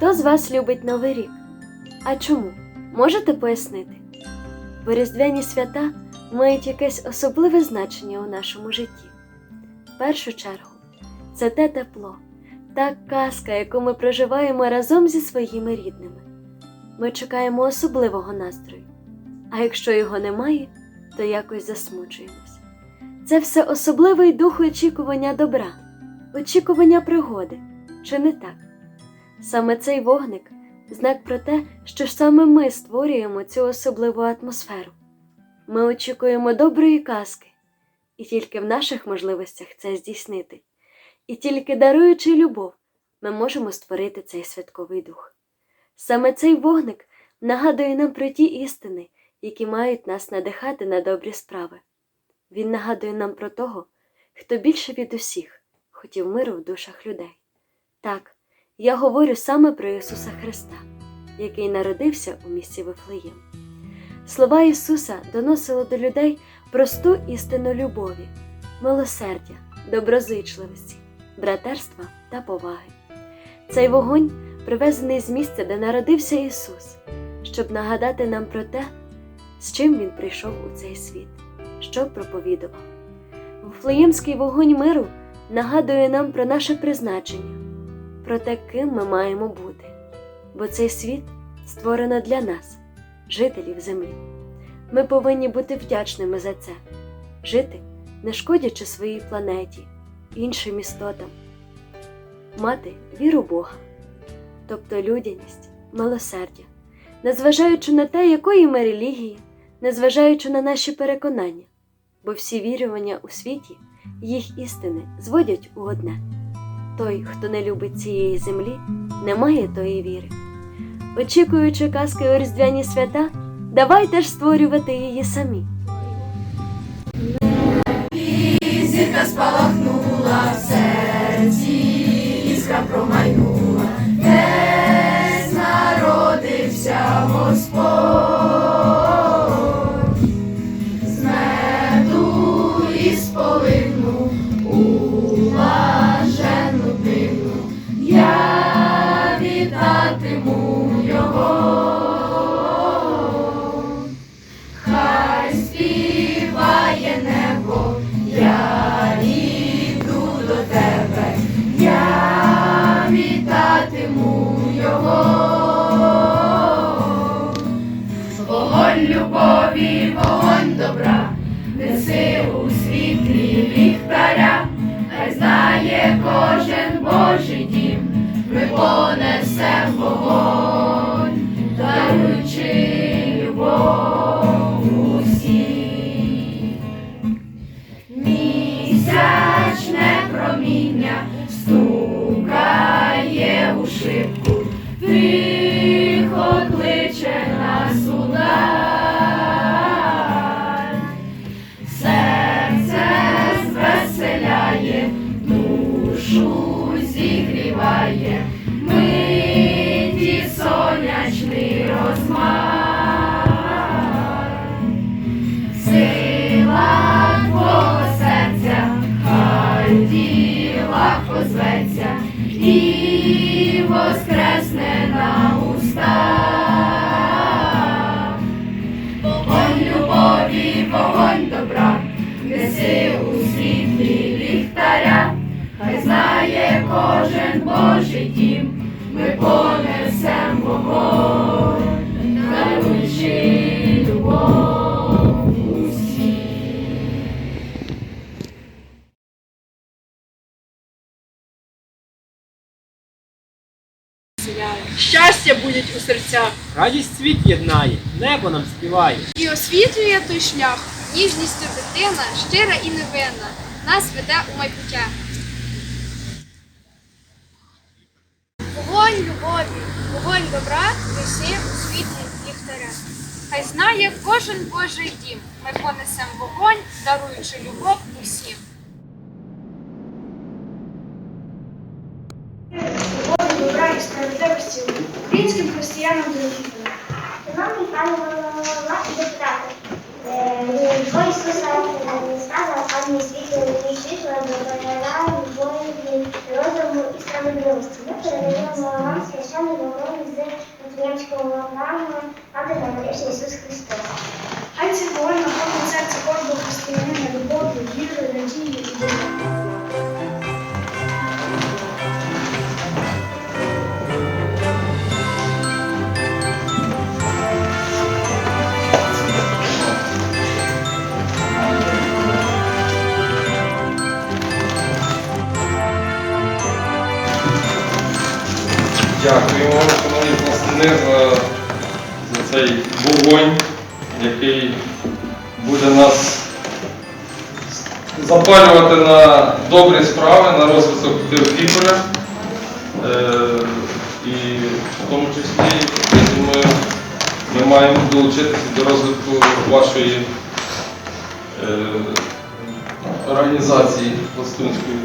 Хто з вас любить Новий рік? А чому? Можете пояснити? Бо різдвяні свята мають якесь особливе значення у нашому житті. В першу чергу, це те тепло, та казка, яку ми проживаємо разом зі своїми рідними. Ми чекаємо особливого настрою, а якщо його немає, то якось засмучуємось. Це все особливий дух очікування добра, очікування пригоди, чи не так? Саме цей вогник знак про те, що саме ми створюємо цю особливу атмосферу. Ми очікуємо доброї казки, і тільки в наших можливостях це здійснити. І тільки даруючи любов, ми можемо створити цей святковий дух. Саме цей вогник нагадує нам про ті істини, які мають нас надихати на добрі справи. Він нагадує нам про того, хто більше від усіх хотів миру в душах людей. Так, я говорю саме про Ісуса Христа, який народився у місті Вифлеєм. Слова Ісуса доносили до людей просту істину любові, милосердя, доброзичливості, братерства та поваги. Цей вогонь привезений з місця, де народився Ісус, щоб нагадати нам про те, з чим Він прийшов у цей світ, що проповідував. Вифлеємський вогонь миру нагадує нам про наше призначення, про те, ким ми маємо бути, бо цей світ створено для нас, жителів землі. Ми повинні бути вдячними за це, жити, не шкодячи своїй планеті, іншим істотам, мати віру Бога, тобто людяність, милосердя, незважаючи на те, якої ми релігії, незважаючи на наші переконання, бо всі вірювання у світі, їх істини зводять у одне. Той, хто не любить цієї землі, не має тої віри. Очікуючи казки у різдвяні свята, давайте ж створювати її самі. Понесем вогонь, даруючи любов усім. Місячне проміння стукає у шибку, тихо кличе нас удар. Серце звеселяє, душу зігріває, знає кожен Божий дім, ми понесем вогонь, даруючи любов усім. Щастя будуть у серцях, Радість світ єднає, небо нам співає. і освітлює той шлях. Ніжністю дитина, щира і невинна, нас веде у майбуття. Вогонь любові, вогонь добра, неси у світлі ліхтаря. Хай знає кожен Божий дім, ми понесем вогонь, даруючи любов усім. Добра українським християнам дорогі. Шановні пане голова і депутати, е, Бо Ісуса сказав, пані світло, і світло, любові, розуму і справедливості. Ми передаємо вам священний вогонь з Вифлеємського храму, аби народився Ісус Христос. Хай цей вогонь наповнить серце кожного християнина любов'ю, вірою, надією і добром. Дякуємо, шановні пластуни, за, за цей вогонь, який буде нас запалювати на добрі справи, на розвиток Теофіполя. Е, і в тому числі, я думаю, ми маємо долучитися до розвитку вашої е, організації пластунської.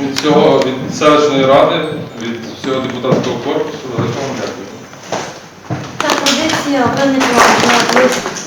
Від цього від селищної ради, від всього депутатського корпусу, великого вам дякую. Та позиція виникла на виступі.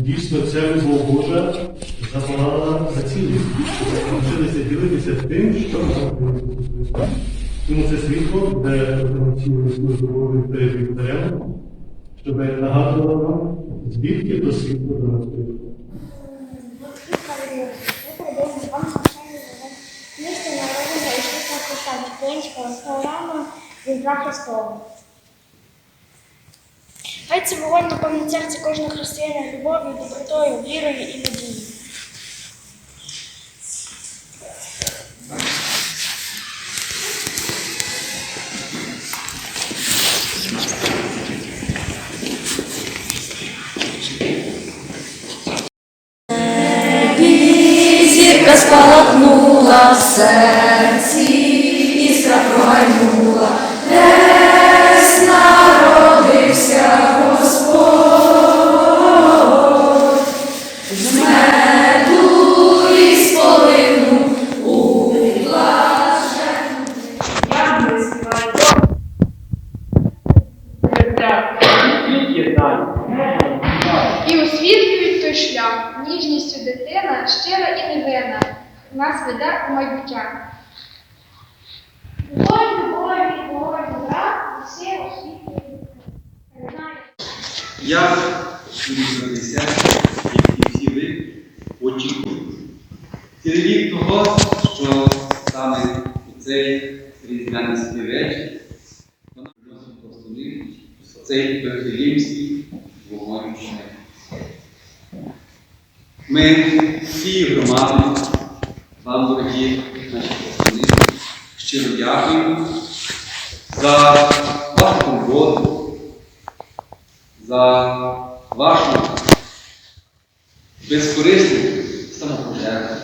Дійсно ця любов Божа запалала на цілість, щоб навчилися ділитися тим, що. Тому це світло, де Божу перед вікторем, щоб нагадувало звідки то світло до нас прийшло. Місто народження Ісуса Христа Вифлеємського храму Різдва Христового. Хай це вогонь наповнить серце кожного християнина любов'ю, добротою, вірою і надією. Нас веде у майбуття. Я буду звернутися, як і всі ви, очікую. Рік того, що саме у цей різдвяний співвечір вона приносить пластуни цей Вифлеємський вогонь. Ми всі громади, вам, дорогі наші пластуни, щиро дякуємо за вашу турботу, за вашу безкорисну самопожертву,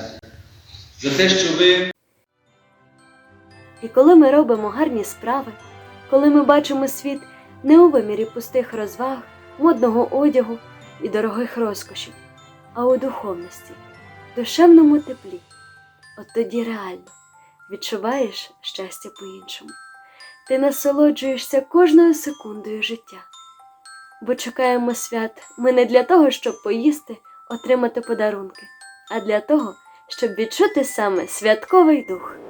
за те, що ви І коли ми робимо гарні справи, коли ми бачимо світ не у вимірі пустих розваг, модного одягу і дорогих розкошів, а у духовності, душевному теплі, от тоді реально відчуваєш щастя по-іншому. Ти насолоджуєшся кожною секундою життя. Бо чекаємо свят ми не для того, щоб поїсти, отримати подарунки, а для того, щоб відчути саме святковий дух.